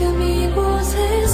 y amigos es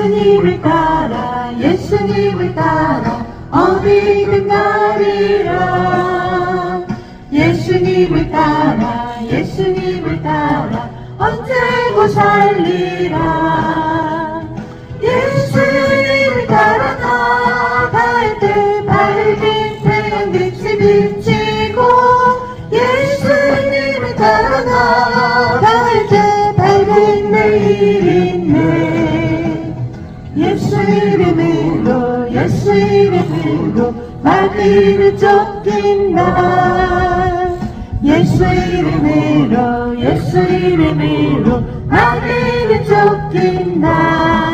예수님을 따라 예수님을 따라 어디든 가리라. 예수님을 따라 예수님을 따라 언제고 살리라. 예수님을 따라 나갈 때 밝은 마귀를 쫓긴 날 예수 이름으로 예수 이름으로 마귀를 쫓긴 날